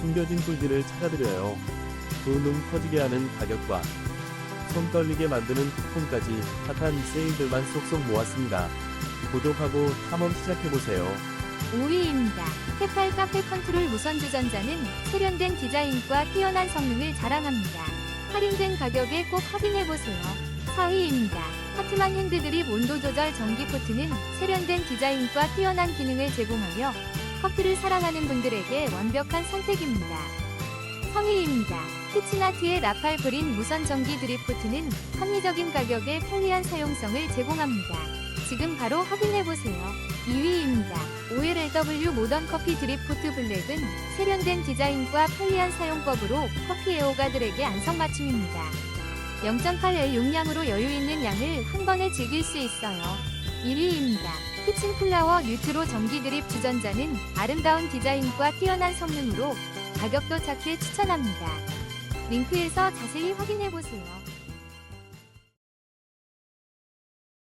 숨겨진 꿀들을 찾아드려요. 두눈 터지게 하는 가격과 손 떨리게 만드는 쿠폰까지 핫한 세일들만 쏙쏙 모았습니다. 구독하고 탐험 시작해보세요. 5위입니다. 페팔 카페 컨트롤 무선 주전자는 세련된 디자인과 뛰어난 성능을 자랑합니다. 할인된 가격에 꼭 확인해보세요. 4위입니다. 하트만 핸드드립 온도 조절 전기 포트는 세련된 디자인과 뛰어난 기능을 제공하며 커피를 사랑하는 분들에게 완벽한 선택입니다. 3위입니다. 키친아트의 라팔 그린 무선 전기 드립 포트는 합리적인 가격에 편리한 사용성을 제공합니다. 지금 바로 확인해보세요. 2위입니다. OLW 모던 커피 드립 포트 블랙은 세련된 디자인과 편리한 사용법으로 커피 애호가들에게 안성맞춤입니다. 0.8L 용량으로 여유 있는 양을 한 번에 즐길 수 있어요. 1위입니다. 키친 플라워 뉴트로 전기 드립 주전자는 아름다운 디자인과 뛰어난 성능으로 가격도 작게 추천합니다. 링크에서 자세히 확인해보세요.